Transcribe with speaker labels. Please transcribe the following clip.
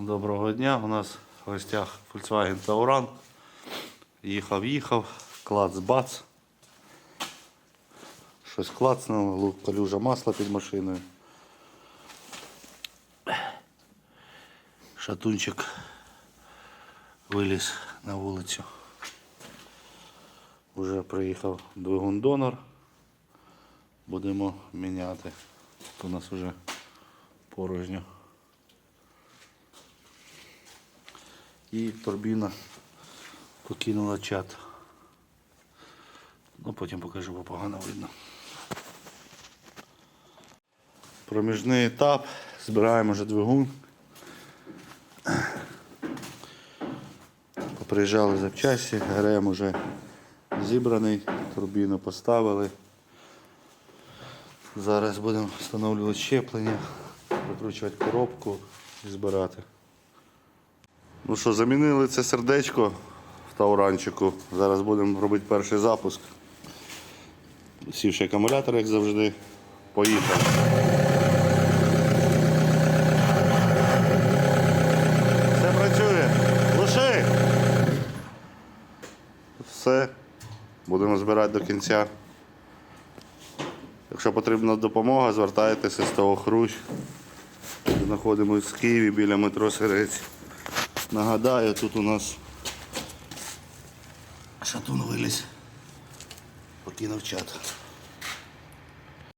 Speaker 1: Доброго дня. У нас в гостях Volkswagen Tauran. Їхав, їхав, клац-бац. Щось клацнуло, калюжа масла під машиною. Шатунчик виліз на вулицю. Уже приїхав двигун донор. Будемо міняти. Тут у нас вже порожньо. І турбіна покинула чат. Ну, потім покажу, бо погано видно. Проміжний етап. Збираємо вже двигун. Поприїжджали запчасті, ГРМ уже зібраний, турбіну поставили. Зараз будемо встановлювати щеплення, викручувати коробку і збирати. Ну що, замінили це сердечко в тауранчику. Зараз будемо робити перший запуск. Сівши акумулятор, як завжди. Поїхали. Все працює. Лиши. Все. Будемо збирати до кінця. Якщо потрібна допомога, звертайтеся з того хрущ. Знаходимося в Києві біля метро Сирець. Нагадаю, тут у нас шатун виліз. Покинув чат.